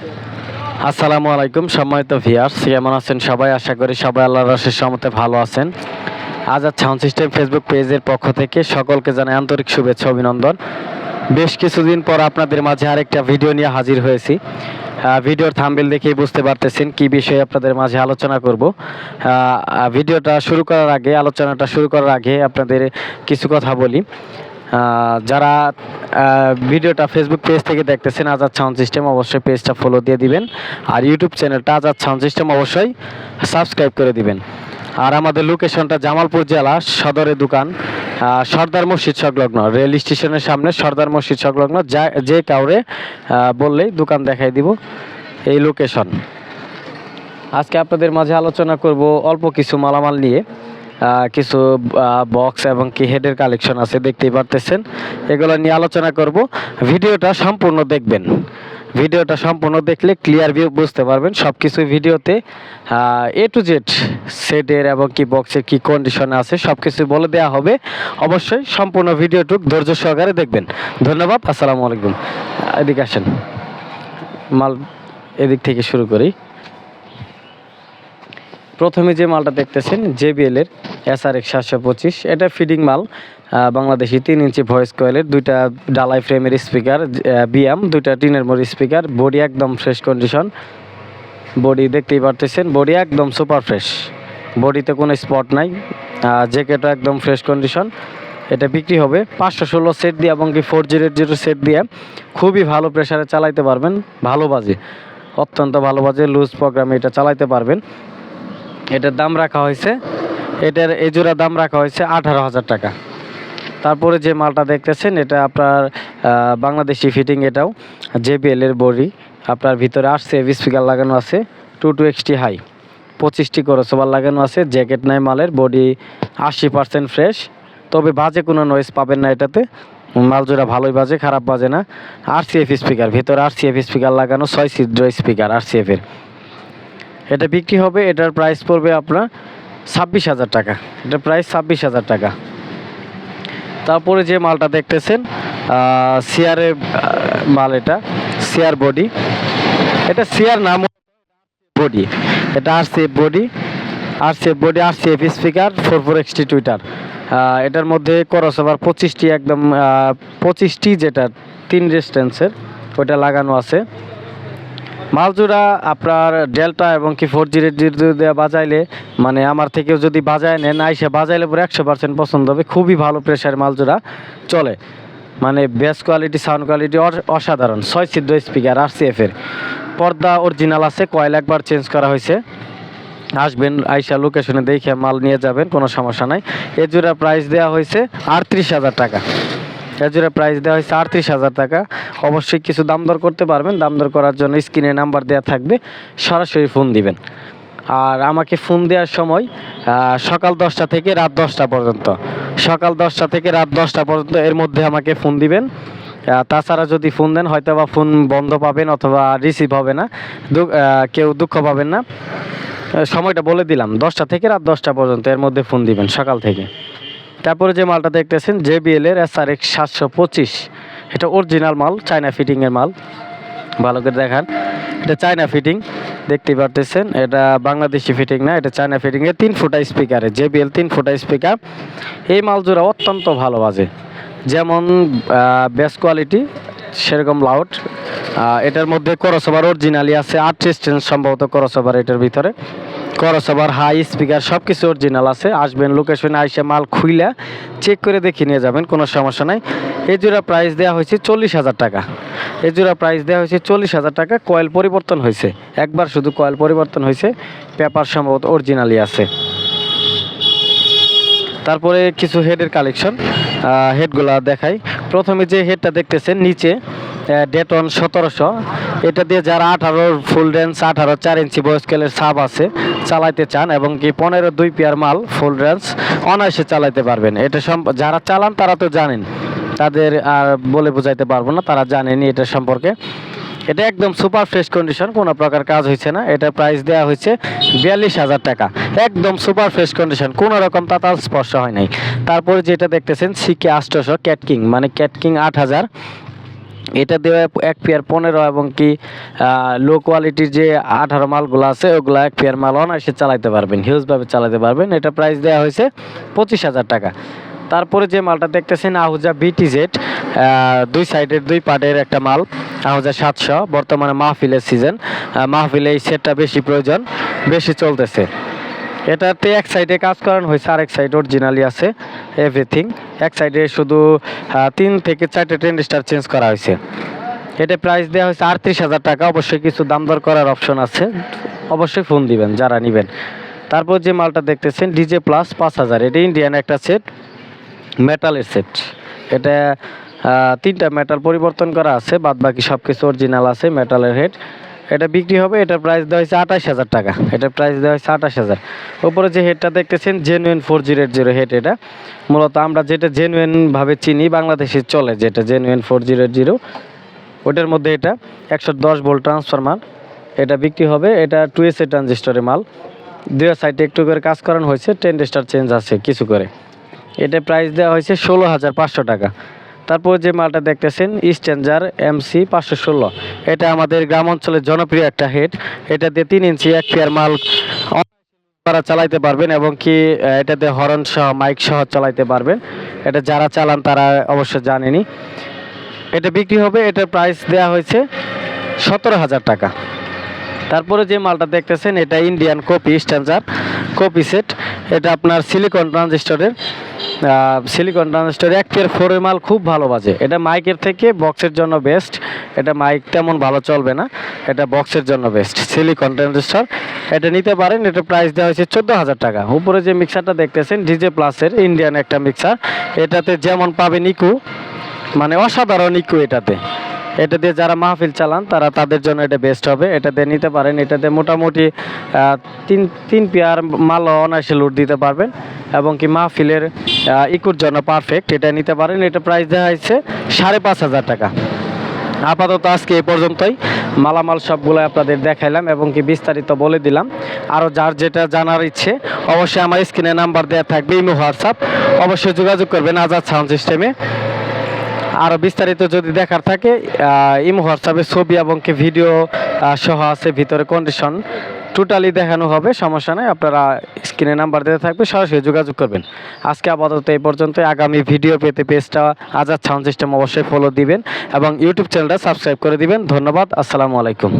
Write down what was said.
আসসালামু আলাইকুম, সম্মানিত ভিয়ার্স কেমন আছেন সবাই? আশা করি সবাই আল্লাহর রসের সমতে ভালো আছেন। আজাদ সাউন্ড সিস্টেম ফেসবুক পেজের পক্ষ থেকে সকলকে জানাই আন্তরিক শুভেচ্ছা, অভিনন্দন। বেশ কিছুদিন পর আপনাদের মাঝে আরেকটা ভিডিও নিয়ে হাজির হয়েছি। ভিডিওর থাম্বেল দেখেই বুঝতে পারতেছেন কি বিষয়ে আপনাদের মাঝে আলোচনা করব। ভিডিওটা শুরু করার আগে, আলোচনাটা শুরু করার আগে আপনাদের কিছু কথা বলি। যারা ভিডিওটা ফেসবুক পেজ থেকে দেখতেছেন আজাদ সাউন্ড সিস্টেম অবশ্যই পেজটা ফলো দিয়ে দিবেন। আর ইউটিউব চ্যানেলটা আজাদ সাউন্ড সিস্টেম অবশ্যই সাবস্ক্রাইব করে দিবেন। আর আমাদের লোকেশনটা জামালপুর জেলা সদরে দোকান সর্দার মসজিদ সংলগ্ন রেল স্টেশনের সামনে সর্দার মসজিদ সংলগ্ন, যা, যে কাউরে বললেই দোকান দেখাই দিব এই লোকেশন আজকে আপনাদের মাঝে আলোচনা করব অল্প কিছু মালামাল নিয়ে। কিছু বক্স এবং কি হেডের কালেকশন আছে, দেখতেই পারতেছেন। এগুলো নিয়ে আলোচনা করব। ভিডিওটা সম্পূর্ণ দেখবেন। ভিডিওটা সম্পূর্ণ দেখলে ক্লিয়ার ভিউ বুঝতে পারবেন। সব কিছু ভিডিওতে এ টু জেড সেটের এবং কি বক্সের কি কন্ডিশনে আছে সব কিছু বলে দেওয়া হবে। অবশ্যই সম্পূর্ণ ভিডিওটুক ধৈর্য সহকারে দেখবেন। ধন্যবাদ, আসসালামু আলাইকুম। এদিকে আসেন। মাল এদিক থেকে শুরু করি। প্রথমে যে মালটা দেখতেছেন জেবিএল এর এস সাতশো পঁচিশ। এটা ফিডিং মাল বাংলাদেশি তিন ইঞ্চি ভয়েস কয়েলের দুইটা ডালাই ফ্রেমের স্পিকার বিএম দুইটা টিনের মোড় স্পিকার বডি একদম ফ্রেশ কন্ডিশন বডি দেখতেই পারতেছেন বডি একদম সুপার ফ্রেশ বডিতে কোনো স্পট নাই জ্যাকেটও একদম ফ্রেশ কন্ডিশন এটা বিক্রি হবে পাঁচশো ষোলো সেট দিয়ে এবং কি ফোর জিরো জিরো সেট দিয়ে। খুবই ভালো প্রেশারে চালাইতে পারবেন, ভালো বাজে, অত্যন্ত ভালো বাজে লুজ প্রোগ্রামে এটা চালাইতে পারবেন। এটার দাম রাখা হয়েছে এটার এই দাম রাখা হয়েছে আঠারো হাজার টাকা। তারপরে যে মালটা দেখতেছেন, এটা আপনার বাংলাদেশি ফিটিং এটাও জেবিএল এর বডি। আপনার ভিতরে আসছে স্পিকার লাগানো আছে টু টু এক্সটি হাই পঁচিশটি করসোবার লাগানো আছে জ্যাকেট নাই মালের বডি আশি পার্সেন্ট ফ্রেশ তবে বাজে কোনো নয়েজ পাবেন না এটাতে। মাল জোড়া ভালোই বাজে, খারাপ বাজে না। আরসিএফ স্পিকার ভিতরে আরসিএফ স্পিকার লাগানো, ছয় ছিদ্র স্পিকার আর আরসিএফ এর। এটা বিক্রি হবে, এটার প্রাইস পড়বে আপনার ছাব্বিশ হাজার টাকা। এটা প্রাইস ছাব্বিশ হাজার টাকা। তারপরে যে মালটা দেখতেছেন সিয়ারের মাল এটা, সিয়ার বডি। এটা সিয়ার নাম বডি। এটা R C body R C F body R C F speaker, four four XT tweeter. এটার মধ্যে করস ওভার পঁচিশটি একদম পঁচিশটি যেটা তিন রেস্টেন্সের ওটা লাগানো আছে। মালজোড়া, আপনার ডেল্টা এবং কি ফোর জি দিয়ে বাজাইলে মানে আমার থেকেও যদি বাজায় নেন, আইসে বাজাইলে পরে একশো পার্সেন্ট পছন্দ হবে। খুবই ভালো প্রেশার মালজোড়া চলে। মানে বেস কোয়ালিটি সাউন্ড কোয়ালিটি অসাধারণ। ছয় সিদ্ধ স্পিকার আর এর। পর্দা অরিজিনাল আছে কয়েল একবার চেঞ্জ করা হয়েছে। আসবেন, আইসা লোকেশনে দেখে মাল নিয়ে যাবেন, কোনো সমস্যা নাই। এ জোড়া প্রাইস দেওয়া হয়েছে আটত্রিশ হাজার টাকা। জোড়া প্রাইস দেওয়া হয়েছে আটত্রিশ হাজার টাকা। অবশ্যই কিছু দাম দর করতে পারবেন। দাম দর করার জন্য স্ক্রিনে নাম্বার দেওয়া থাকবে। সরাসরি ফোন দিবেন। আর আমাকে ফোন দেওয়ার সময় সকাল দশটা থেকে রাত দশটা পর্যন্ত। সকাল দশটা থেকে রাত দশটা পর্যন্ত এর মধ্যে আমাকে ফোন দিবেন। তাছাড়া যদি ফোন দেন হয়তো বা ফোন বন্ধ পাবেন অথবা রিসিভ হবে না। কেউ দুঃখ পাবেন না। সময়টা বলে দিলাম। দশটা থেকে রাত দশটা পর্যন্ত এর মধ্যে ফোন দিবেন সকাল থেকে। তারপরে যে মালটা দেখতেছেন, জেবিএল এর এস আর এক্স সাতশো পঁচিশ। এটা অরিজিনাল মাল চায়না ফিটিংয়ের মাল। ভালো করে দেখান। এটা চায়না ফিটিং দেখতে পারতেছেন। এটা বাংলাদেশি ফিটিং না, এটা চায়না ফিটিং এর তিন ফুটা স্পিকারে জেবিএল তিন ফুটা স্পিকার এই মাল জোড়া অত্যন্ত ভালো বাজে। যেমন বেস্ট কোয়ালিটি সেরকম লাউড এটার মধ্যে করসোভার অরিজিনালি আছে, আট স্টেন্স সম্ভবত করসোভার এটার ভিতরে। করসোভার হাই স্পিকার সব কিছু অরিজিনাল আছে। আসবেন লোকেশনে আইসে মাল খুইলা চেক করে দেখে নিয়ে যাবেন, কোনো সমস্যা নাই। এই জোড়া প্রাইস দেওয়া হয়েছে চল্লিশ হাজার টাকা। এই জোড়া প্রাইস দেওয়া হয়েছে চল্লিশ হাজার টাকা কয়েল পরিবর্তন হয়েছে। একবার শুধু কয়েল পরিবর্তন হয়েছে পেপার সম্ভবত অরিজিনালি আছে। তারপরে কিছু হেডের কালেকশন হেডগুলা দেখাই। প্রথমে যে হেডটা দেখতেছেন, নিচে ডেটন সতেরোশো। এটা দিয়ে যারা আঠারো ফুল রেঞ্জ আঠারো চার ইঞ্চি বয়স্কেলের সাব আছে, চালাইতে চান এবং কি পনেরো দুই পেয়ার মাল ফুল রেঞ্জ অনায়াসে চালাইতে পারবেন। এটা যারা চালান তারা তো জানেন। তাদের আর বলে বোঝাইতে পারব না, তারা জানেনি এটা সম্পর্কে। এটা একদম সুপার ফ্রেশ কন্ডিশন কোনো প্রকার কাজ হয়েছে না। এটা প্রাইস দেওয়া হয়েছে বিয়াল্লিশ হাজার টাকা। একদম সুপার ফ্রেশ কন্ডিশন কোনো রকম তাতাল স্পর্শ হয় নাই। তারপরে যেটা দেখতেছেন সিকে আষ্টশো ক্যাটকিং মানে ক্যাটকিং আট হাজার। এটা দেওয়া এক পেয়ার পনেরো এবং কি লো কোয়ালিটির যে আঠারো মালগুলো আছে, ওগুলো এক পেয়ার মাল অনায়াসে চালাতে পারবেন হিউজভাবে চালাতে পারবেন। এটা প্রাইস দেওয়া হয়েছে পঁচিশ হাজার টাকা। তারপরে যে মালটা দেখতেছেন, আহুজা বিটি জেড দুই সাইডের দুই পার্টের একটা মাল, আহুজা সাতশো, বর্তমানে মাহফিলের সিজন মাহফিলে এই সেটটা বেশি প্রয়োজন, বেশি চলতেছে। এটাতে এক সাইডে কাজ করানো হয়েছে, আরেক সাইড অরিজিনালি আছে এভরিথিং এক সাইডে শুধু তিন থেকে চারটে ট্রেন স্টার চেঞ্জ করা হয়েছে। এটা প্রাইস দেওয়া হয়েছে আটত্রিশ হাজার টাকা, অবশ্যই কিছু দাম দর করার অপশন আছে। অবশ্যই ফোন দিবেন, যারা নেবেন। তারপর যে মালটা দেখতেছেন ডিজে প্লাস পাঁচ হাজার। এটা ইন্ডিয়ান একটা সেট মেটালের সেট এটা তিনটা মেটাল পরিবর্তন করা আছে বাদ বাকি সব কিছু অরিজিনাল আছে মেটালের হেড এটা বিক্রি হবে, এটার প্রাইস দেওয়া হয়েছে আঠাশ হাজার টাকা। এটার প্রাইস দেওয়া হয়েছে আঠাশ হাজার। ওপরে যে হেডটা দেখতেছেন genuine four zero eight zero head এটা। মূলত আমরা যেটা জেনুইনভাবে চিনি, বাংলাদেশে চলে যেটা genuine four zero eight zero ওটার মধ্যে এটা একশো দশ ভোল্ট ট্রান্সফরমার এটা বিক্রি হবে, এটা টু এস এ ট্রানজিস্টরের মাল। দুই সাইডে একটু করে কাজ করানো হয়েছে টেন স্টার চেঞ্জ আছে কিছু করে। এটা প্রাইস দেওয়া হয়েছে ষোলো হাজার পাঁচশো টাকা। তারপর যে মালটা দেখতেছেন স্ট্যান্ডার এমসি পাঁচশো ষোলো। এটা আমাদের গ্রাম অঞ্চলের জনপ্রিয় একটা হেড এটা দিয়ে তিন ইঞ্চি এক পেয়ার মাল তারা চালাইতে পারবেন এবং কি এটাতে হরন সহ মাইক সহ চালাইতে পারবেন। এটা যারা চালান তারা অবশ্য জানেনি। এটা বিক্রি হবে, এটার প্রাইস দেওয়া হয়েছে সতেরো হাজার টাকা। তারপরে যে মালটা দেখতেছেন, এটা Indian copy standard copy set. এটা আপনার সিলিকন ট্রানজিস্টরের সিলিকন ট্রানজিস্টর এক পেয়ার ফোরের মাল খুব ভালো বাজে। এটা মাইকের থেকে বক্সের জন্য বেস্ট এটা মাইক তেমন ভালো চলবে না। এটা বক্সের জন্য বেস্ট সিলিকন ট্রানজিস্টর এটা নিতে পারেন এটা প্রাইস দেওয়া হয়েছে চোদ্দ হাজার টাকা। উপরে যে মিক্সারটা দেখতেছেন ডিজে প্লাসের ইন্ডিয়ান একটা মিক্সার এটাতে যেমন পাবেন ইকু মানে অসাধারণ ইকু এটাতে। এটা দিয়ে যারা মাহফিল চালান, তারা তাদের জন্য এটা বেস্ট হবে। এটা দিয়ে নিতে পারেন এটাতে মোটামুটি তিন তিন পেয়ার মাল অনায়াসে লুট দিতে পারবেন। এবং কি মাহফিলের ইকুর জন্য পারফেক্ট এটা নিতে পারেন। এটা প্রাইস দেওয়া হয়েছে সাড়ে পাঁচ হাজার টাকা। আপাতত আজকে এই পর্যন্তই। মালামাল সবগুলো আপনাদের দেখাইলাম এবং কি বিস্তারিত বলে দিলাম। আরও যার যেটা জানার ইচ্ছে, অবশ্যই আমার স্ক্রিনে নাম্বার দেওয়া থাকবে, ইমো, হোয়াটসঅ্যাপ। অবশ্যই যোগাযোগ করবেন আজাদ সাউন্ড সিস্টেমে। আরও বিস্তারিত যদি দেখার থাকে ইমো হোয়াটসঅ্যাপে ছবি এবং কি ভিডিও সহ আছে ভিতরে কন্ডিশন টোটালি দেখানো হবে, সমস্যা নেই, আপনারা স্ক্রিনে নাম্বার দিতে থাকবে সরাসরি যোগাযোগ করবেন। আজকে আপাতত এই পর্যন্ত আগামী ভিডিও পেতে পেজটা আজাদ সাউন্ড সিস্টেম অবশ্যই ফলো দিবেন এবং ইউটিউব চ্যানেলটা সাবস্ক্রাইব করে দিবেন। ধন্যবাদ, আসসালামু আলাইকুম।